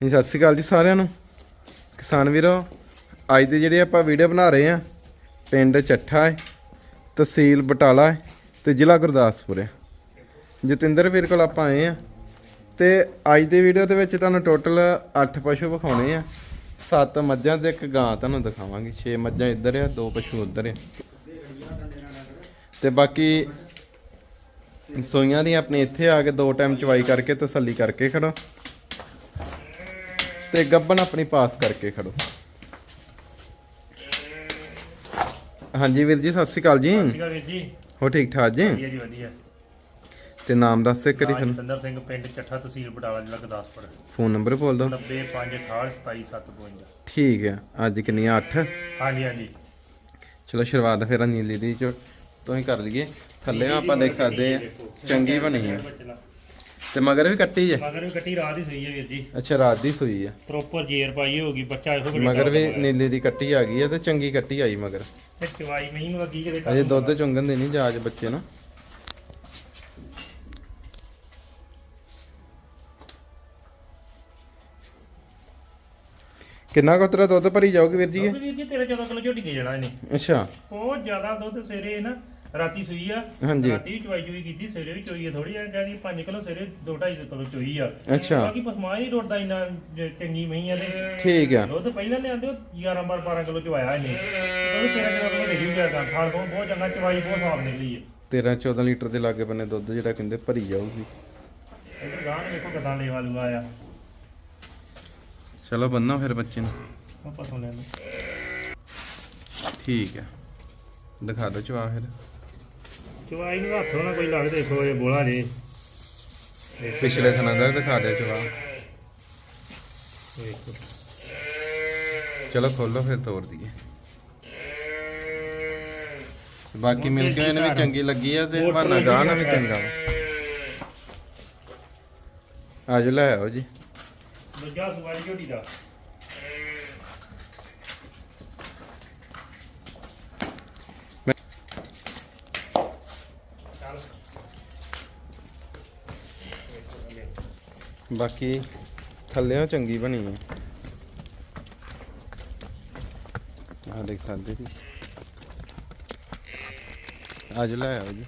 ਜੀ, ਸਤਿ ਸ਼੍ਰੀ ਅਕਾਲ ਜੀ ਸਾਰਿਆਂ ਨੂੰ। ਕਿਸਾਨ ਵੀਰੋ, ਅੱਜ ਦੇ ਜਿਹੜੇ ਆਪਾਂ ਵੀਡੀਓ ਬਣਾ ਰਹੇ ਆ ਪਿੰਡ ਚੱਠਾ ਹੈ, ਤਹਿਸੀਲ ਬਟਾਲਾ ਹੈ ਤੇ ਜ਼ਿਲ੍ਹਾ ਗੁਰਦਾਸਪੁਰ ਹੈ। ਜਤਿੰਦਰ ਵੀਰ ਕੋਲ ਆਪਾਂ ਆਏ ਆ ਤੇ ਅੱਜ ਦੇ ਵੀਡੀਓ ਦੇ ਵਿੱਚ ਤੁਹਾਨੂੰ ਟੋਟਲ 8 ਪਸ਼ੂ ਵਿਖਾਉਣੇ ਆ। 7 ਮੱਝਾਂ ਤੇ ਇੱਕ ਗਾਂ ਤੁਹਾਨੂੰ ਦਿਖਾਵਾਂਗੇ। 6 ਮੱਝਾਂ ਇੱਧਰ ਆ, ਦੋ ਪਸ਼ੂ ਉੱਧਰ ਆ। ਤੇ ਬਾਕੀ ਸੋਈਆਂ ਦੀ ਆਪਣੇ ਇੱਥੇ ਆ ਕੇ ਦੋ ਟਾਈਮ ਚਵਾਈ ਕਰਕੇ ਤਸੱਲੀ ਕਰਕੇ ਖੜੋ। ਤੇ ਗੱਬਨ ਆਪਣੀ ਪਾਸ ਕਰਕੇ ਖੜੋ। ਹਾਂਜੀ ਵੀਰ ਜੀ ਸਤਿ ਸ਼੍ਰੀ ਅਕਾਲ ਜੀ। ਸੀਗਾ ਵੀਰ ਜੀ। ਹੋ ਠੀਕ ਠਾਕ ਜੀ? ਵਧੀਆ ਜੀ ਵਧੀਆ। ਤੇ ਨਾਮ ਦੱਸ ਦੇ ਕਰੀ ਸਾਨੂੰ। ਜਤਿੰਦਰ ਸਿੰਘ ਪਿੰਡ ਚੱਠਾ ਤਹਿਸੀਲ ਬਟਾਲਾ ਜ਼ਿਲ੍ਹਾ ਗੁਰਦਾਸਪੁਰ। ਫੋਨ ਨੰਬਰ ਬੋਲ ਦਿਓ। 9058277752 ਠੀਕ ਹੈ। ਅੱਜ ਕਿੰਨੀਆਂ 8 ਹਾਂਜੀ ਹਾਂਜੀ। ਚਲੋ ਸ਼ੁਰੂਆਤ ਫਿਰ ਨੀਲੀ ਦੀ ਚੋ। ਤੋਂ ਹੀ ਕਰ ਲਈਏ। ਥੱਲੇ ਆਪਾਂ ਦੇਖ ਸਕਦੇ ਆ ਚੰਗੀ ਬਣੀ ਹੈ। ਤੇ ਮਗਰ ਵੀ ਕੱਟੀ ਜੇ? ਮਗਰ ਵੀ ਕੱਟੀ ਰਾਤ ਹੀ ਸੂਈ ਹੈ ਵੀਰ ਜੀ। ਅੱਛਾ ਰਾਤ ਦੀ ਸੂਈ ਆ। ਪ੍ਰੋਪਰ ਜੇਰ ਪਾਈ ਹੋਗੀ ਬੱਚਾ ਇਹੋ ਕਿਹੜਾ ਮਗਰ ਵੀ ਨੀਲੀ ਦੀ ਕੱਟੀ ਆ ਗਈ ਆ ਤੇ ਚੰਗੀ ਕੱਟੀ ਆਈ ਮਗਰ। ਤੇ ਚਵਾਈ ਮਹੀਂ ਨੂੰ ਲੱਗੀ ਕਿਤੇ ਅਜੇ ਦੁੱਧ ਚੁੰਗਣ ਦੇ ਨਹੀਂ ਜਾਜ ਬੱਚੇ ਨੂੰ। ਕਿੰਨਾ ਕੁ ਤੇਰਾ ਦੁੱਧ ਭਰੀ ਜਾਊਗੀ ਵੀਰ ਜੀ ਇਹ? ਵੀਰ ਜੀ 13 14 ਕਿਲੋ ਝੋਟੀ ਦੇ ਜਾਣਾ ਇਹਨੇ। ਅੱਛਾ। ਬਹੁਤ ਜ਼ਿਆਦਾ ਦੁੱਧ ਸਵੇਰੇ ਨਾ ਰਾਤੀ ਸੂਈ ਆ। ਹਾਂਜੀ। ਰਾਤੀ ਵੀ ਚਵਾਈ ਚੁਈ ਕੀਤੀ ਸਵੇਰੇ ਵੀ ਚੋਈ ਆ ਥੋੜੀ ਆ ਕਹਿੰਦੀ 5 ਕਿਲੋ ਸਵੇਰੇ 2.5 ਕਿਲੋ ਚੋਈ ਆ। ਅੱਛਾ। ਬਾਕੀ ਪਸਮਾ ਹੀ ਰੋਟਦਾ ਇੰਨਾ ਜ- ਚੰਗੀ ਮਹੀਂ ਆ ਤੇ। ਠੀਕ ਆ। ਦੁੱਧ ਪਹਿਲਾਂ ਲਿਆਂਦੇ ਉਹ 11 ਬਾਰ 12 ਕਿਲੋ ਚਵਾਇਆ ਇਹਨੇ। ਉਹ 13 ਕਿਲੋ ਕਿਲੋ ਦੇਖੀ ਗਿਆ ਤਾਂ ਖਾਣ ਤੋਂ ਬਹੁਤ ਚੰਗਾ ਚਵਾਈ ਬਹੁਤ ਸਾਫ਼ ਨਿਕਲੀ ਹੈ 13 14 ਲੀਟਰ ਦੇ ਲਾਗੇ ਬੰਨੇ ਦੁੱਧ ਜਿਹੜਾ ਕਹਿੰਦੇ ਭਰੀ ਜਾਊਗੀ। ਇਧਰ ਗਾਂ ਨੇ ਵੇਖੋ ਕਿਦਾਂ ਲੇਵਾ ਲੂਆ ਆ। ਚਲੋ ਬੰਨਾ ਫਿਰ ਬੱਚੇ ਨੂੰ। ਉਹ ਪਸੋਂ ਲੈ ਲਓ ਠੀਕ ਆ। ਦਿਖਾ ਦਿਓ ਚਵਾ ਫਿਰ। ਚਵਾਈ ਨੂੰ ਹੱਥੋਂ ਨਾ ਕੋਈ ਲੱਗ ਦੇਖੋ ਇਹ ਬੋਲਾ ਜੇ। ਪਿਛਲੇ ਸਨਾਂ ਦਾ ਦਿਖਾ ਦਿਓ ਚਵਾ ਚਲੋ ਖੋਲੋ ਫਿਰ ਤੋੜ ਦਈਏ। ਬਾਕੀ ਮਿਲ ਕੇ ਇਹਨੇ ਵੀ ਚੰਗੀ ਲੱਗੀ ਆ ਤੇ ਬਹਾਨਾ ਗਾਹ ਨਾ ਵੀ ਚੰਗਾ ਵਾ। ਆਜੋ ਲੈ ਆਓ ਜੀ। ਦੂਜਾ ਸਵਾਈ ਝੋਟੀ ਦਾ। ਬਾਕੀ ਥੱਲਿਓਂ ਚੰਗੀ ਬਣੀ ਹੈ ਆ ਦੇਖ ਸਕਦੇ ਜੀ। ਆਜੋ ਲੈ ਆਓ ਜੀ।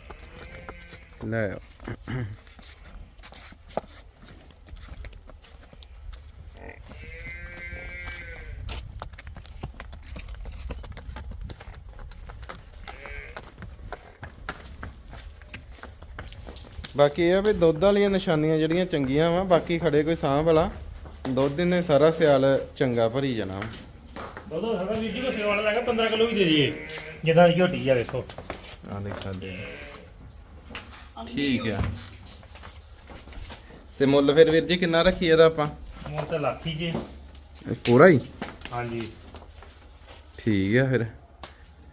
ਲੈ ਆਓ। ਬਾਕੀ ਇਹ ਆ ਵੀ ਦੁੱਧ ਵਾਲੀਆਂ ਨਿਸ਼ਾਨੀਆਂ ਜਿਹੜੀਆਂ ਚੰਗੀਆਂ ਵਾ ਬਾਕੀ ਖੜੇ ਕੋਈ ਸਾਂਭ ਵਾਲਾ। ਦੁੱਧ ਨੇ ਸਾਰਾ ਸਿਆਲ ਚੰਗਾ ਭਰੀ ਜਾਣਾ ਵਾ। ਦੋ ਸਾਡਾ ਵੀਰ ਜੀ ਕੋ ਸੇਵਾ ਵਾਲਾ ਲੱਗਾ 15 ਕਿਲੋ ਵੀ ਦੇ ਦਈਏ। ਜਿੱਦਾਂ ਦੀ ਝੋਟੀ ਆ ਵੇਖੋ। ਆ ਦੇਖ ਸਕਦੇ ਆ। ਠੀਕ ਆ। ਤੇ ਮੁੱਲ ਫਿਰ ਵੀਰ ਜੀ ਕਿੰਨਾ ਰੱਖੀ ਇਹਦਾ ਆਪਾਂ? ਮੋਰ ਤੇ ਲਾਖੀ ਜੇ। ਇਹ ਪੂਰਾ ਹੀ? ਹਾਂਜੀ। ਠੀਕ ਆ ਫਿਰ।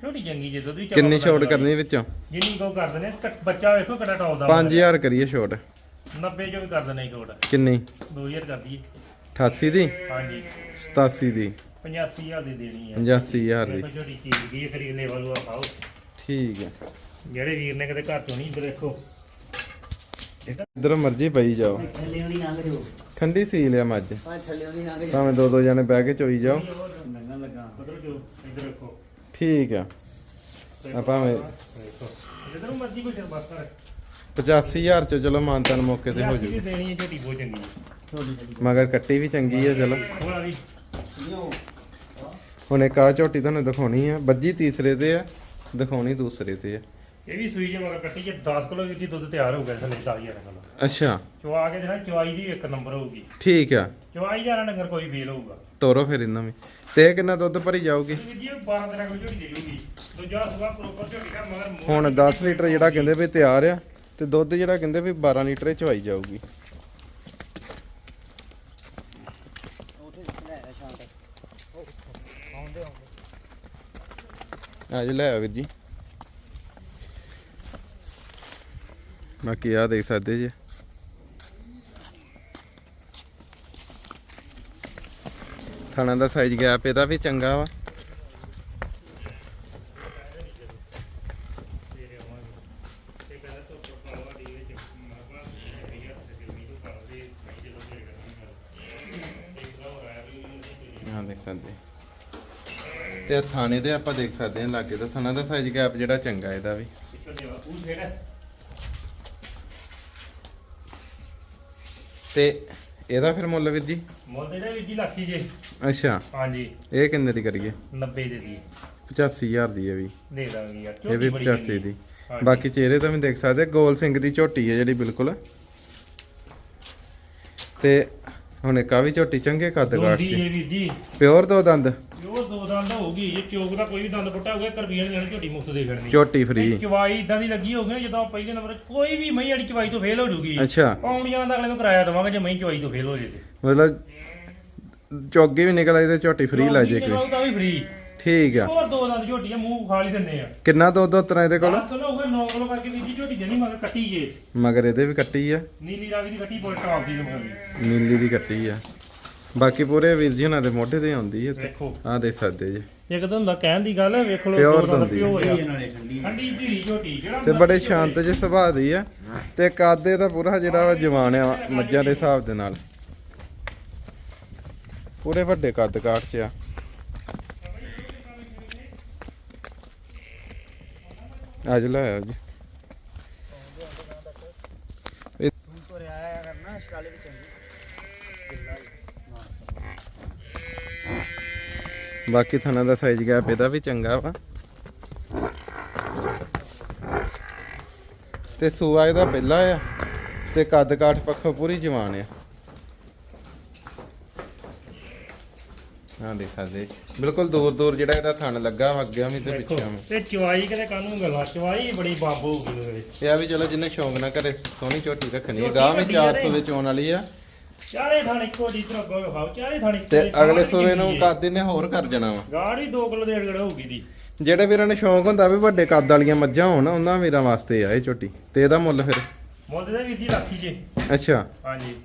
ਝੋਟੀ ਚੰਗੀ ਜੇ ਦੁੱਧ ਵੀ ਚੰਗਾ ਕਿੰਨੀ ਛੋਟ ਲੱਗਾ ਕਰਨੀ ਵਿੱਚੋਂ? ਜਿੰਨੀ ਕੋ ਕਰ ਦਨੇ ਬੱਚਾ ਵੇਖੋ ਕਿਹੜਾ ਟੌਪ ਦਾ 5000 ਕਰੀਏ ਛੋਟ 90 ਚੋਂ ਵੀ ਕਰ ਦਨੇ ਛੋਟ ਕਿੰਨੀ? 2000 ਕਰ ਦਈਏ। 88 ਦੀ? ਹਾਂਜੀ। 87 ਦੀ। 85000 ਦੀ ਦੇਣੀ ਆ। 85000 ਦੀ। ਝੋਟੀ ਚੀਜ਼ ਗਈ ਫਿਰ ਲੈਵਲ ਆ ਪਾਓ ਠੀਕ ਆ। ਜਿਹੜੇ ਵੀਰ ਨੇ ਕਿਤੇ ਘਰ ਚੋਂ ਨਹੀਂ ਇੱਧਰ ਦੇਖੋ। ਇਧਰ ਮਰਜ਼ੀ ਪਈ ਜਾਓ। ਠੰਡੀ ਸੀ ਲਿਆ ਮੱਝ ਭਾਵੇਂ ਦੋ ਦੋ ਜਣੇ ਬਹਿ ਕੇ ਚੋਈ ਜਾਓ। ਠੀਕ ਆ। ਆ ਭਾਵੇਂ ਜਿੱਧਰ ਮਰਜ਼ੀ ਕੋਈ ਬਸ ਕਰ। 85000 ਚ ਚਲੋ ਮਾਨਤਨ ਮੌਕੇ ਤੇ ਹੋ ਜੂ। ਦੇਣੀ ਹੈ ਝੋਟੀ ਬਹੁਤ ਚੰਗੀ ਹੈ। ਛੋਟੀ ਛੋਟੀ ਮਗਰ ਕੱਟੀ ਵੀ ਚੰਗੀ ਆ ਚਲੋ। ਹੁਣ ਇੱਕ ਆ ਝੋਟੀ ਤੁਹਾਨੂੰ ਦਿਖਾਉਣੀ ਆ। ਬੱਜੀ ਤੀਸਰੇ ਤੇ ਆ ਦਿਖਾਉਣੀ ਦੂਸਰੇ ਤੇ ਆ। ਇਹ ਵੀ ਸੂਈ ਜੇ ਮਗਰ ਕੱਟੀ ਜੇ 10 ਕਿਲੋ ਦੀ ਦੁੱਧ ਤਿਆਰ ਹੋ ਗਿਆ ਥੱਲੇ 10000 ਕਿਲੋ ਅੱਛਾ। ਚਵਾ ਕੇ ਜਿਹੜਾ ਚਵਾਈ ਦੀ ਇੱਕ ਨੰਬਰ ਹੋਊਗੀ। ਠੀਕ ਆ। ਚਵਾਈ ਜਾਰਾ ਡੰਗਰ ਕੋਈ ਫੇਲ ਹੋਊਗਾ। ਤੋਰੋ ਫਿਰ ਇਹਨਾਂ ਵੀ। ਤੇ ਇਹ ਕਿੰਨਾ ਦੁੱਧ ਭਰੀ ਜਾਊਗੀ? ਜੀ ਇਹ 12 ਦਿਨਾਂ ਕੋਈ ਝੋਟੀ ਦੇ ਜੂਗੀ। ਦੂਜਾ ਸੁਗਾ ਪ੍ਰੋਪਰ ਝੋਟੀ ਦਾ ਮਗਰ ਹੁਣ 10 ਲੀਟਰ ਜਿਹੜਾ ਕਹਿੰਦੇ ਵੀ ਤਿਆਰ ਆ ਤੇ ਦੁੱਧ ਜਿਹੜਾ ਕਹਿੰਦੇ ਵੀ 12 ਲੀਟਰ ਚ ਚਵਾਈ ਜਾਊਗੀ। ਆ ਅੱਜ ਲੈ ਆਓ ਵੀਰ ਜੀ। ਬਾਕੀ ਆ ਦੇਖ ਸਕਦੇ ਜੀ। ਥਾਣਾ ਦਾ ਸਾਈਜ਼ ਗੈਪ ਇਹਦਾ ਵੀ ਚੰਗਾ ਵਾ। ਦੇਖ ਸਕਦੇ। ਤੇ ਥਾਣੇ ਦੇ ਆਪਾਂ ਦੇਖ ਸਕਦੇ ਹਾਂ ਲਾਗੇ ਦਾ। ਥਾਣਾ ਦਾ ਸਾਈਜ਼ ਗੈਪ ਜਿਹੜਾ ਚੰਗਾ ਇਹਦਾ ਵੀ। ਤੇ ਇਹਦਾ ਫਿਰ ਮੁੱਲ ਵੀਰ ਜੀ? ਮੁੱਲ ਇਹਦਾ ਵੀ ਜੀ ਲੱਖੀ ਜੇ। ਅੱਛਾ। ਹਾਂਜੀ। ਇਹ ਕਿੰਨੇ ਦੀ ਕਰੀਏ? 90 ਦੇ ਦੀ। 85000 ਦੀ ਹੈ ਵੀ। ਦੇ ਦਾਂਗੇ ਯਾਰ ਇਹ ਵੀ ਝੋਟੀ ਬੜੀ 85 ਚੰਗੀ। ਦੀ। ਬਾਕੀ ਚਿਹਰੇ ਤਾਂ ਵੀ ਦੇਖ ਸਕਦੇ ਗੋਲ ਸਿੰਘ ਦੀ ਝੋਟੀ ਹੈ ਜਿਹੜੀ ਬਿਲਕੁਲ। ਤੇ ਹੁਣ ਇੱਕ ਆ ਵੀ ਝੋਟੀ ਚੰਗੇ ਕੱਦ ਵੀਰ ਜੀ। ਪਿਓਰ ਦੋ ਦੰਦ? ਦੋ ਦੰਦ ਹੋਊਗੀ ਜੇ ਚੋਕ ਦਾ ਕੋਈ ਵੀ ਦੰਦ ਪੁੱਟਾ ਹੋਊਗਾ ਕਰਬੀਆਂ ਦੇਣੀ ਝੋਟੀ ਮੁਫਤ ਦੇ ਛੱਡਣੀ ਝੋਟੀ ਫ੍ਰੀ ਚਵਾਈ ਇਦਾਂ ਦੀ ਲੱਗੀ ਹੋਊਗੀ ਨਾ ਜਦੋਂ ਪਹਿਲੇ ਨੰਬਰ ਕੋਈ ਵੀ ਮਹੀਂ ਵਾਲੀ ਚਵਾਈ ਤੋਂ ਫੇਲ ਹੋ ਜੂਗੀ। ਅੱਛਾ। ਪੌਣੀਆਂ ਦਾ ਅਗਲੇ ਨੂੰ ਕਿਰਾਇਆ ਦਵਾਂਗੇ ਜੇ ਮਹੀਂ ਚਵਾਈ ਤੋਂ ਫੇਲ ਹੋ ਜੇ। ਮਤਲਬ ਚੋਗੇ ਵੀ ਨਿਕਲ ਆਈ ਤੇ ਝੋਟੀ ਫ੍ਰੀ ਲੈ ਜੇ ਕੋਈ ਤਾਂ ਵੀ ਫ੍ਰੀ ਠੀਕ ਆ। ਹੋਰ ਦੋ ਦੰਦ ਝੋਟੀ ਆ ਮੂੰਹ ਖਾਲੀ ਦਿੰਦੇ ਆ। ਕਿੰਨਾ ਦੁੱਧ ਉਤਰਾ ਇਹਦੇ ਕੋਲ? ਚਲੋ ਉਹ 9 ਕਿਲੋ ਕਰਕੇ ਜੀ ਝੋਟੀ ਜਣੀ ਮਗਰ ਕੱਟੀ ਜੇ। ਮਗਰ ਇਹਦੇ ਵੀ ਕੱਟੀ ਆ। ਨੀਲੀ ਰਾਵੀ ਦੀ ਕੱਟੀ ਬੋਲ ਟਾਪ ਦੀ ਨੰਬਰ ਨੀਲੀ ਦੀ ਕੱਟੀ ਆ। ਬਾਕੀ ਪੂਰੇ ਵੀਰ ਜੀ ਉਹਨਾਂ ਦੇ ਮੋਢੇ ਤੇ ਆਉਂਦੀ ਹੈ ਤੇ ਆਹ ਦੇ ਸਕਦੇ ਜੀ। ਇੱਕ ਤਾਂ ਹੁੰਦਾ ਕਹਿਣ ਦੀ ਗੱਲ ਵੇਖ ਲਓ Pure ਦੋ ਦੰਦ ਦੰਦੀ। pure ਆ। ਇਹ ਨਾਲੇ ਠੰਡੀ ਠੰਡੀ ਧੀਰੀ ਝੋਟੀ ਜਿਹੜਾ ਤੇ ਬੜੇ ਸ਼ਾਂਤ ਜਿਹੇ ਸੁਭਾਅ ਦੀ ਆ। ਤੇ ਕਾਦੇ ਦਾ ਪੂਰਾ ਜਿਹੜਾ ਵਾ ਜਵਾਨ ਆ ਮੱਝਾਂ ਦੇ ਹਿਸਾਬ ਦੇ ਨਾਲ। ਪੂਰੇ ਵੱਡੇ ਕੱਦ ਕਾਠ ਚ ਆ। ਅੱਜ ਲੈ ਆਓ ਜੀ। ਤੂੰ ਤੋਂ ਰਿਆਇਆ ਕਰਨਾ ਸਟਾਲੇ ਵੀ ਚੰਗੀ। ਬਾਕੀ ਥਣਾ ਦਾ ਸਾਈਜ਼ ਗੈਪ ਇਹਦਾ ਵੀ ਚੰਗਾ ਵਾ। ਤੇ ਸੂਆ ਇਹਦਾ ਪਹਿਲਾ ਆ ਤੇ ਕੱਦ ਕਾਠ ਪੱਖੋਂ ਪੂਰੀ ਜਵਾਨ ਆ। ਹਾਂ ਦੇਖ ਸਕਦੇ ਬਿਲਕੁਲ ਦੂਰ ਦੂਰ ਜਿਹੜਾ ਇਹਦਾ ਥਣ ਲੱਗਾ ਵਾ ਅੱਗੇ ਵੀ ਤੇ ਪਿੱਛੇ ਵੀ। ਤੇ ਚਵਾਈ ਕਿਤੇ ਕਾਨੂੰ ਗੱਲਾਂ ਚਵਾਈ ਬੜੀ ਬੰਬ ਹੋਊਗੀ ਉਹਦੇ ਵਿੱਚ। ਇਹ ਆ ਵੀ ਚਲੋ ਜਿੰਨੇ ਸ਼ੌਂਕ ਨਾਲ ਘਰੇ ਸੋਹਣੀ ਝੋਟੀ ਰੱਖਣੀ ਝੋਟੀ ਗਾਂ ਵੀ ਵੱਡੀ ਆ 400 ਦੇ ਚੋਣ ਵਾਲੀ ਆ। ਚਾਰੇ ਥਾਣੇ ਇੱਕੋ ਦੀ ਤਰ੍ਹਾਂ ਗੋ ਖਾਓ ਚਾਰੇ ਥਾਣੇ ਤੇ ਅਗਲੇ ਸੂਏ ਨੂੰ ਕੱਦ ਇਹਨੇ ਹੋਰ ਕਰ ਜਾਣਾ ਵਾ। ਗਾੜੀ 2 ਕਿਲੋ ਦੇ ਅੜਗੜ ਹੋਊਗੀ ਦੀ। ਜਿਹੜੇ ਵੀਰਾਂ ਨੂੰ ਸ਼ੌਂਕ ਹੁੰਦਾ ਵੀ ਵੱਡੇ ਕੱਦ ਵਾਲੀਆਂ ਮੱਝਾਂ ਹੋਣ ਉਹਨਾਂ ਵੀਰਾਂ ਵਾਸਤੇ ਆ ਇਹ ਝੋਟੀ ਤੇ ਇਹਦਾ ਮੁੱਲ ਫਿਰ? ਮੁੱਲ ਦਾ ਵੀਰ ਜੀ ਲੱਖੀ ਜੇ। ਅੱਛਾ। ਹਾਂਜੀ।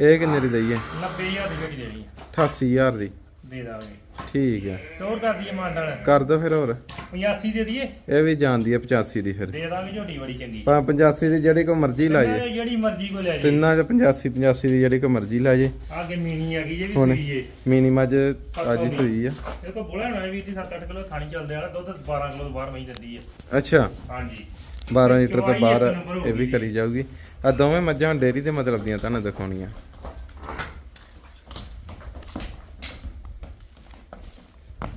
ਇਹ ਕਿੰਨੇ ਦੀ ਦਈਏ 90000 ਦੀ ਗੱਡੀ ਦੇਣੀ ਆ 88000 ਦੀ। ਦੇ ਦਾਂਗੇ। ਠੀਕ ਹੈ। ਹੋਰ ਕਰ ਦਈਏ ਮਾਨਦਾਨ। ਕਰ ਦੋ ਫਿਰ ਹੋਰ। 85 ਦੇ ਦਈਏ? ਇਹ ਵੀ ਜਾਂਦੀ ਹੈ 85 ਦੀ ਫਿਰ। ਦੇ ਦਾਂਗੇ ਝੋਟੀ ਬੜੀ ਚੰਗੀ। ਪਾ 85 ਦੀ ਜਿਹੜੀ ਕੋ ਮਰਜ਼ੀ ਲਾ ਜੇ ਜਿਹੜੀ ਮਰਜ਼ੀ ਕੋ ਲੈ ਜੀ ਤਿੰਨਾਂ ਚ 85 85 ਦੀ ਜਿਹੜੀ ਕੋ ਮਰਜ਼ੀ ਲਾ ਜੇ ਆਗੇ ਮੀਣੀ ਆ ਗਈ ਜੇ ਵੀ ਹੁਣ ਸੂਈ ਮੀਨੀ ਮੱਝ ਅੱਜ ਹੀ ਸੂਈ ਆ। ਇਹ ਕੋ ਬੋਲਾ ਹੋਣਾ ਵੀ 7-8 ਕਿਲੋ ਥਾਣੀ ਚੱਲਦੇ ਵਾਲਾ ਦੁੱਧ 12 ਕਿਲੋ ਬਾਹਰ ਮਹੀਂ ਦਿੰਦੀ ਹੈ ਅੱਛਾ। ਹਾਂਜੀ। 12 ਲੀਟਰ ਤੋਂ ਬਾਹਰ ਇਹ ਵੀ। ਕਰੀ ਜਾਊਗੀ। ਆ ਦੋਵੇਂ ਮੱਝਾਂ ਡੇਰੀ ਦੇ ਮਤਲਬ ਦੀਆਂ ਤੁਹਾਨੂੰ ਦਿਖਾਉਣੀਆਂ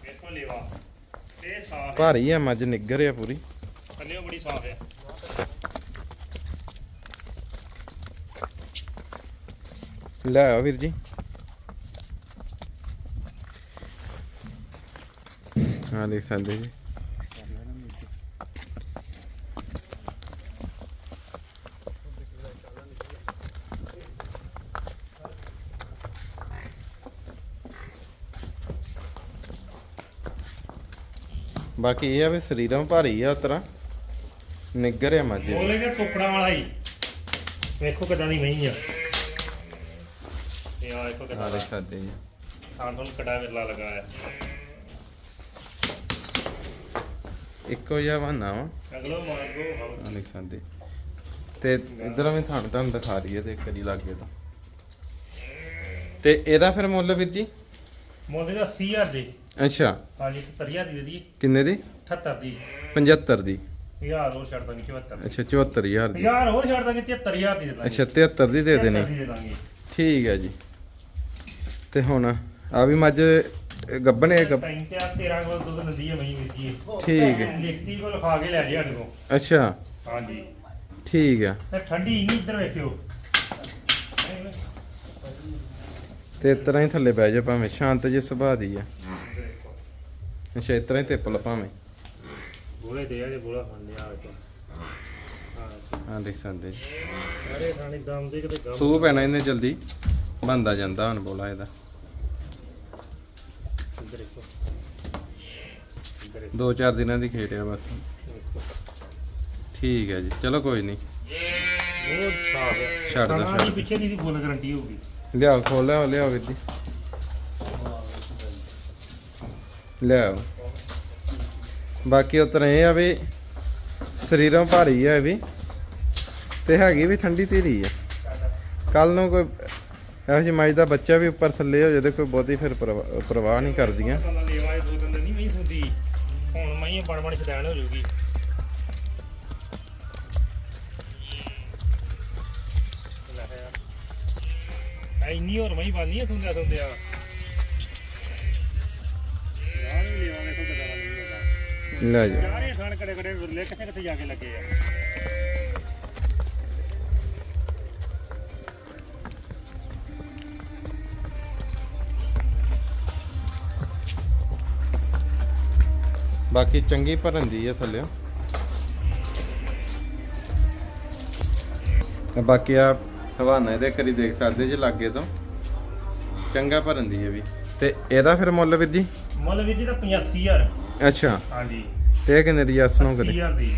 ਵੇਖੋ ਲੇਵਾ ਤੇ ਸਾਫ਼ ਹੈ ਭਾਰੀ ਆ ਮੱਝ ਨਿੱਗਰ ਆ ਪੂਰੀ। ਥੱਲੇ ਬੜੀ ਸਾਫ਼ ਹੈ ਲੈ ਆਓ ਵੀਰ ਜੀ। ਹਾਂ ਦੇਖ ਸਕਦੇ ਜੀ। ਬਾਕੀ ਇਹ ਆ ਵੀ ਸਰੀਰਾਂ ਭਾਰੀ ਆ ਉਤਰਾ। ਨਿੱਗਰ ਆ ਮੱਝ ਦੀ। ਬੋਲੇ ਕਿ ਟੁਕੜਾ ਵਾਲਾ ਹੀ। ਵੇਖੋ ਕਿਦਾਂ ਦੀ ਮਹੀਂ ਆ। ਇਹ ਆ ਵੇਖੋ ਕਿਦਾਂ ਦੇਖ ਸਕਦੇ ਜੀ ਥਾਂ ਤੋਂ ਕੜਾ ਵੇਲਾ ਲਗਾਇਆ ਇੱਕੋ ਜਿਹਾ ਬਹਾਨਾ ਵਾ। ਅਗਲੋ ਆ ਦੇਖ ਸਕਦੇ ਤੇ ਇਧਰੋਂ ਵੀ ਤੁਹਾਨੂੰ ਤੁਹਾਨੂੰ ਦਿਖਾ ਰਹੀ ਹੈ ਤੇ ਇੱਕ ਵਾਰੀ ਲੱਗੇ ਤਾਂ। ਤੇ ਇਹਦਾ ਫਿਰ ਮੁੱਲ ਵੀਰ ਜੀ? ਮੋਦੇ ਦਾ 80000 ਦੇ। ਅੱਛਾ। ਹਾਂਜੀ 70000 ਦੀ ਦੇ ਦਈਏ। ਕਿੰਨੇ ਦੀ? 78 ਦੀ। 75 ਦੀ। 1000 ਹੋਰ ਛੱਡ ਦਾਂਗੇ 74 ਅੱਛਾ 74000 ਦੀ। 1000 ਹੋਰ ਛੱਡ ਦਾਂਗੇ 73000 ਦੀ ਦੇ ਦਾਂਗੇ। ਅੱਛਾ 73 ਦੀ ਦੇ ਦੇਣੀ। 73 ਦੀ ਦੇ ਦਾਂਗੇ। ਠੀਕ ਹੈ ਜੀ। ਤੇ ਹੁਣ ਆ ਵੀ ਮੱਝ ਗੱਬਣ ਇਹ ਗੱਬ ਟਾਈਮ ਤੇ ਆ 13 ਕੋਲ ਦੁੱਧ ਦਿੰਦੀ ਹੈ ਮਹੀਂ ਵੀਰ ਜੀ। ਠੀਕ ਹੈ ਲਿਖਤੀ ਕੋਲ ਖਾ ਕੇ ਲੈ ਜਿਆ ਦੇਖੋ ਅੱਛਾ। ਹਾਂਜੀ। ਠੀਕ ਆ। ਤੇ ਠੰਡੀ ਨਹੀਂ ਇੱਧਰ ਵੇਖਿਓ। ਤੇ ਇਸ ਤਰ੍ਹਾਂ ਹੀ ਥੱਲੇ ਬਹਿ ਜਾ ਭਾਵੇਂ ਸ਼ਾਂਤ ਜੇ ਸੁਭਾਅ ਦੀ ਆ। ਅੱਛਾ ਇਸ ਤਰ੍ਹਾਂ ਹੀ ਤਿੱਪ ਲਾ ਭਾਵੇਂ ਬੋਲੇ ਦੇ ਆ ਜੇ ਬੋਲਾ ਫੜ ਲਿਆ ਹਾਂ ਹਾਂ ਦੇਖ ਸਕਦੇ ਸਾਰੇ ਥਾਣੇ ਦਮ ਦੇ ਕਿਤੇ ਗਮ ਸੂ ਪੈਣਾ ਇਹਨੇ ਜਲਦੀ ਬੰਦਾ ਜਾਂਦਾ ਹੁਣ ਬੋਲਾ ਇਹਦਾ ਇੱਧਰ ਦੇਖੋ ਦੋ ਚਾਰ ਦਿਨਾਂ ਦੀ ਖੇਡ ਆ ਬਸ ਠੀਕ ਹੈ ਜੀ ਚਲੋ ਕੋਈ ਨਹੀਂ ਬਹੁਤ ਸਾਫ਼ ਹੈ ਛੱਡ ਖਾਣਾ ਦੀ। ਪਿੱਛੇ ਦੀ ਦੀ ਫੁੱਲ ਗਾਰੰਟੀ ਹੋਊਗੀ ਲਿਆਓ ਖੋਲ ਲਿਆਓ ਲਿਆਓ ਵੀਰ ਜੀ ਲਿਆਓ ਬਾਕੀ ਉਤਰ ਇਹ ਆ ਵੀ ਸਰੀਰੋਂ ਭਾਰੀ ਆ ਇਹ ਵੀ। ਤੇ ਹੈਗੀ ਵੀ ਠੰਡੀ ਧੀਰੀ ਆ। ਕੱਲ ਨੂੰ ਕੋਈ ਇਹੋ ਜਿਹੀ ਮਾਈ ਦਾ ਬੱਚਾ ਵੀ ਉੱਪਰ ਥੱਲੇ ਹੋ ਜਾਏ ਕੋਈ ਬਹੁਤੀ ਫਿਰ ਪਰਵਾਹ ਨਹੀਂ ਕਰਦੀਆਂ। ਹੁਣ ਮਈ ਬਣ ਬਣ ਛਡਾਣ ਹੋ ਜੂਗੀ ਐਨੀ ਹੋਰ ਮਈ ਬਾਨੀ ਆ ਸੁਣਦਿਆ ਲੈ ਜਾ। ਇਹ ਖਾਣ ਕੜੇ ਕੜੇ ਵਿਰਲੇ ਕਿੱਥੇ ਕਿੱਥੇ ਜਾ ਕੇ ਲੱਗੇ ਆ? ਬਾਕੀ ਚੰਗੀ ਭਰੰਦੀ ਆ ਥੱਲੇ। ਤੇ ਬਾਕੀ ਆ ਹਵਾਨਾ ਇਹਦੇ ਕਰੀ ਦੇਖ ਸਕਦੇ ਜੇ ਲਾਗੇ ਤੋਂ। ਚੰਗਾ ਭਰੰਦੀ ਹੈ ਵੀ। ਤੇ ਇਹਦਾ ਫਿਰ ਮੁੱਲ ਵੀਰ ਜੀ? ਮੁੱਲ ਵੀਰ ਜੀ ਦਾ 85000 ਅੱਛਾ। ਹਾਂਜੀ। ਤੇ ਇਹ ਕਿੰਨੇ ਦੀ ਯਸ ਨੂੰ ਕਰੇ 80000 ਦੀ।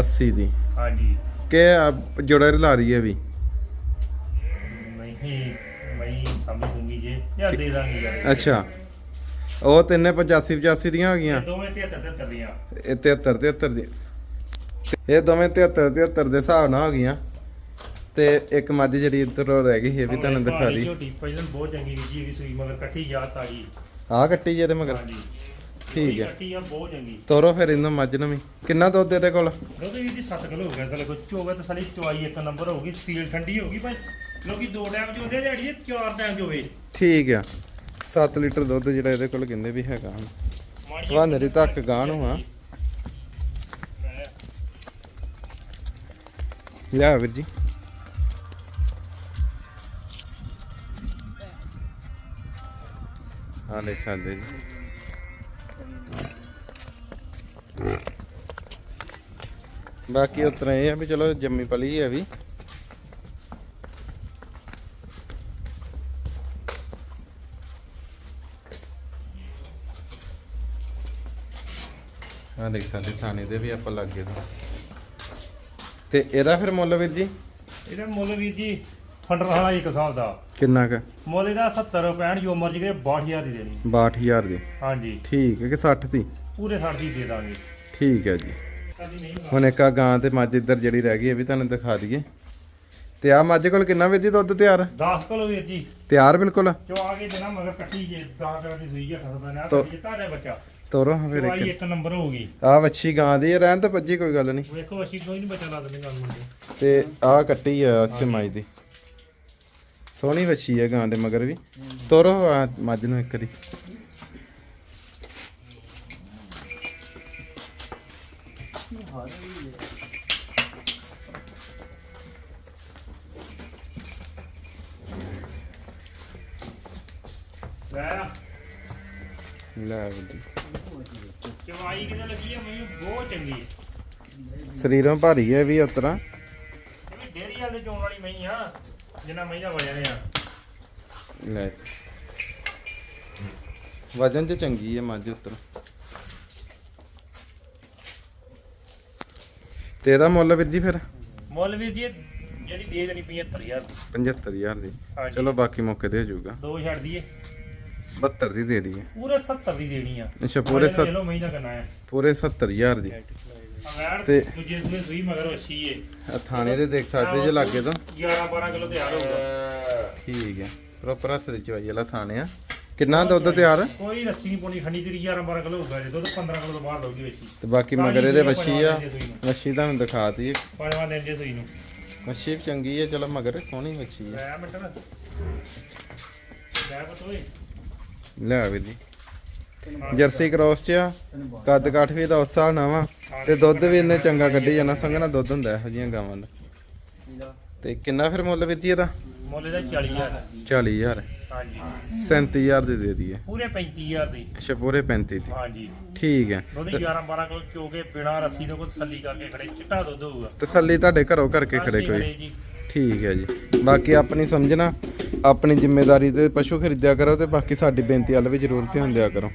80 ਦੀ। ਹਾਂਜੀ। ਕਿ ਆ ਜੋੜਾ ਲਾ ਰਹੀ ਹੈ ਵੀ? ਨਹੀਂ ਮਈ ਸਮਝ ਦੂੰਗੀ ਜੇ। ਯਾਰ ਦੇ ਦਾਂਗੇ ਯਾਰ। ਅੱਛਾ। ਉਹ ਤਿੰਨੇ 85 85 ਦੀਆਂ ਹੋ ਗਈਆਂ? ਦੋਵੇਂ 73 73 ਦੀਆਂ। ਇਹ 73 73 ਦੀ। ਇਹ ਦੋਵੇਂ 73 73 ਦੇ ਹਿਸਾਬ ਨਾਲ ਹੋ ਗਈਆਂ। ਤੇ ਇੱਕ ਮੱਝ ਜਿਹੜੀ ਇੱਧਰ ਰਹਿ ਗਈ ਇਹ ਵੀ ਤੁਹਾਨੂੰ ਦਿਖਾ ਦੀ ਝੋਟੀ ਪਹਿਲਾਂ ਬਹੁਤ ਚੰਗੀ ਵੀ ਜੀ ਵੀ ਸੂਈ ਮਗਰ ਇਕੱਠੀ ਜਾਤ ਆ ਗਈ। ਆਹ ਕੱਟੀ ਜਿਹਦੇ ਮਗਰ। ਹਾਂਜੀ। ਠੀਕ ਹੈ। ਇਕੱਠੀ ਆ ਬਹੁਤ ਚੰਗੀ। ਤੋਰੋ ਫਿਰ ਇਹਨਾਂ ਮੱਝ ਨੂੰ ਵੀ। ਕਿੰਨਾ ਦੁੱਧ ਇਹਦੇ ਕੋਲ? ਦੁੱਧ ਵੀ ਜੀ 7 ਕਿਲੋ ਹੋ ਗਿਆ ਤਾਂ ਕੋਈ ਚੋਗਾ ਤਾਂ ਸਾਲੀ ਚਵਾਈ ਇੱਕ ਨੰਬਰ ਹੋਊਗੀ ਸੀਲ ਠੰਡੀ ਹੋਊਗੀ ਭਾਈ। ਲੋਕੀ ਦੋ ਟਾਈਮ ਦਿਹਾੜੀ ਚਾਰ ਟਾਈਮ ਠੀਕ ਆ। 7 ਲੀਟਰ ਦੁੱਧ ਜਿਹੜਾ ਇਹਦੇ ਕੋਲ ਕਹਿੰਦੇ ਵੀ ਹੈਗਾ ਹੁਣ। ਮਾੜੀ ਤੁਹਾਨੂੰ ਦੀ ਧੱਕ ਗਾਂ ਨੂੰ ਆ ਲਿਆ ਵੀਰ ਜੀ। ਹਾਂ ਲੈ ਸਕਦੇ ਜੀ। ਬਾਕੀ ਉਤਰਾ ਇਹ ਆ ਵੀ ਚਲੋ ਜੰਮੀ ਪਲੀ ਹੈ ਵੀ। ਹਾਂ ਦੇਖ ਸਕਦੇ ਥਾਣੇ ਦੇ ਵੀ ਆਪਾਂ ਲੱਗੇ ਤੋਂ। ਤੇ ਇਹਦਾ ਫਿਰ ਮੁੱਲ ਵੀਰ ਜੀ? ਇਹਦਾ ਮੁੱਲ ਵੀਰ ਜੀ ਫੰਡਰ ਵਾਲਾ ਇੱਕ ਹਿਸਾਬ ਦਾ। ਕਿੰਨਾ ਕ? ਮੁੱਲ ਇਹਦਾ 70 65 ਜੋ ਮਰਜ਼ੀ ਕਰੇ 62000 ਦੀ ਦੇਣੀ। 62000 ਦੀ। ਹਾਂਜੀ। ਠੀਕ ਹੈ ਕਿ 60 ਦੀ? ਪੂਰੇ 60 ਦੀ ਦੇ ਦਾਂਗੇ। ਠੀਕ ਹੈ ਜੀ। ਹੁਣ ਇੱਕ ਆ ਗਾਂ ਤੇ ਮੱਝ ਇੱਧਰ ਜਿਹੜੀ ਰਹਿ ਗਈ ਇਹ ਵੀ ਤੁਹਾਨੂੰ ਦਿਖਾ ਦਈਏ। ਤੇ ਆ ਮੱਝ ਕੋਲ ਕਿੰਨਾ ਵੀਰ ਜੀ ਦੁੱਧ ਤਿਆਰ? 10 ਕਿਲੋ ਵੀਰ ਜੀ। ਤਿਆਰ ਬਿਲਕੁਲ? ਜੋ ਆ ਕੇ ਜਨਾ ਮਗਰ ਕੱਟੀ ਜੇ 10 ਕਿਲੋ ਦੀ ਸੂਈ ਆ ਖਸਦਾ ਨਾ ਤੋ- ਤੁਹਾਡਾ ਬੱਚਾ। ਤੋਰੋ ਹਾਂ ਫਿਰ ਇੱਕ। ਇੱਕ ਨੰਬਰ ਹੋਊਗੀ ਆ ਵੱਛੀ ਗਾਂ ਦੀ ਹੈ, ਰਹਿਣ ਤਾਂ ਭੱਜੀ ਕੋਈ ਗੱਲ ਨਹੀਂ। ਵੇਖੋ ਅਸੀਂ ਕੋਈ ਨਹੀਂ ਬੱਚਾ ਲਾ ਦਿੰਦੇ ਗੱਲ ਮੁੰਡੇ ਤੇ ਆ ਕੱਟੀ ਆ ਇਸੇ ਮੱਝ ਦੀ। ਸੋਹਣੀ ਵੱਛੀ ਹੈ ਗਾਂ ਦੇ ਮਗਰ ਵੀ। ਤੋਰੋ ਆ ਮੱਝ ਨੂੰ ਇੱਕ ਦੀ। ਲੈ ਆ। ਲੈ ਵੀਰ ਜੀ। ਚਵਾਈ ਕਿਤੇ ਲੱਗੀ ਆ ਮੈਨੂੰ ਬਹੁਤ ਚੰਗੀ ਸਰੀਰੋਂ ਭਾਰੀ ਹੈ ਵੀ ਉਤਰਾ ਇਹ ਡੇਰੀ ਵਾਲੇ ਚੋਣ ਵਾਲੀ ਮਈ ਆ ਜਿੰਨਾ ਮਈ ਦਾ ਵਜਨ ਆ। ਲੈ। ਵਜਨ ਚ ਚੰਗੀ ਹੈ ਮੱਝ ਉਤਰ ਤੇਰਾ ਮੁੱਲ ਵੀਰ ਜੀ ਫਿਰ? ਮੁੱਲ ਵੀ ਜੀ ਜਿਹੜੀ ਦੇ ਦੇਣੀ 75000 ਦੀ। 75000 ਦੀ। ਹਾਂਜੀ। ਚਲੋ ਬਾਕੀ ਮੌਕੇ ਤੇ ਹੋ ਜਾਊਗਾ। ਦੋ ਛੱਡ ਦਈਏ। 72 ਦੀ ਦੇ ਦਈਏ। ਪੂਰੇ 70 ਦੀ ਦੇਣੀ ਆ। ਅੱਛਾ ਪੂਰੇ ਸੱਤ ਮਈ ਦਾ ਕਰਨਾ ਹੈ ਪੂਰੇ 70000 ਦੀ। ਅਗਰ ਤੇ- ਦੂਜੇ ਸੂਏ ਸੂਈ ਮਗਰ ਅੱਛੀ ਏ। ਆ ਥਾਣੇ ਦੇ ਦੇਖ ਸਕਦੇ ਜੇ ਲਾਗੇ ਤੋਂ। 11 12 ਕਿਲੋ ਤਿਆਰ ਹੋਊਗਾ। ਠੀਕ ਹੈ। ਪ੍ਰੋਪਰ ਹੱਥ ਦੀ ਚਵਾਈ ਵਾਲਾ ਥਾਣੇ ਆ। ਕਿੰਨਾ ਦੁੱਧ ਤਿਆਰ? ਕੋਈ ਰੱਸੀ ਨਹੀਂ ਪਾਉਣੀ ਖੰਡੀ ਤੇਰੀ 11 12 ਕਿਲੋ ਹੋਊਗਾ ਜੇ ਦੁੱਧ 15 ਕਿਲੋ ਤੋਂ ਬਾਹਰ ਲਊਗੀ ਵੇਚੀ ਤੇ ਬਾਕੀ ਮਗਰ ਇਹਦੇ ਵੱਛੀ ਆ। ਵੱਛੀ ਤੁਹਾਨੂੰ ਦਿਖਾਤੀ। ਪੰਜਵਾਂ ਦਿਨ ਜੇ ਸੂਈ ਨੂੰ। ਵੱਛੀ ਵੀ ਚੰਗੀ ਹੈ ਚਲੋ ਮਗਰ ਸੋਹਣੀ ਵੱਛੀ ਹੈ ਲੈ ਮਿੰਟਰ ਲੈ ਬਤੋਏ ਲੈ ਜੀ। ਜਰਸੀ ਕ੍ਰੋਸ ਚ ਆ। ਕੱਦ ਕਾਠ ਵੀ ਦਾ ਨਾਲ ਵਾ ਤੇ ਦੁੱਧ ਵੀ ਇਹਨੇ ਚੰਗਾ ਕੱਢੀ ਜਾਣਾ ਸੰਘਣਾ ਦੁੱਧ ਹੁੰਦਾ ਇਹੋ ਜਿਹੀਆਂ ਗਾਵਾਂ ਦਾ। ਤੇ ਕਿੰਨਾ ਫਿਰ ਮੁੱਲ ਜੀ ਇਹਦਾ? ਮੁੱਲ ਇਹਦਾ 40000 40000 ਹਾਂਜੀ 37000 ਦੇ ਦੇ ਦਈਏ। ਪੂਰੇ 35000 ਦੀ। ਅੱਛਾ ਪੂਰੇ 35 ਦੀ। ਹਾਂਜੀ। ਠੀਕ ਹੈ। ਦੁੱਧ 11 12 ਕਿਲੋ ਚੋ ਕੇ ਬਿਨਾ ਰੱਸੀ ਤੋਂ ਕੋਈ ਤਸੱਲੀ ਕਰਕੇ ਖੜੇ। ਚਿੱਟਾ ਦੁੱਧ ਹੋਊਗਾ। ਤਸੱਲੀ ਤੁਹਾਡੇ ਘਰੋਂ ਕਰਕੇ ਖੜੇ ਕੋਈ। ਠੀਕ ਹੈ ਜੀ। ਬਾਕੀ ਆਪਣੀ ਸਮਝਣਾ ਆਪਣੀ ਜ਼ਿੰਮੇਵਾਰੀ ਤੇ ਪਸ਼ੂ ਖਰੀਦਿਆ ਕਰੋ ਤੇ ਬਾਕੀ ਸਾਡੀ ਬੇਨਤੀ ਵੱਲ ਵੀ ਜ਼ਰੂਰ ਧਿਆਨ ਦਿਆ ਕਰੋ।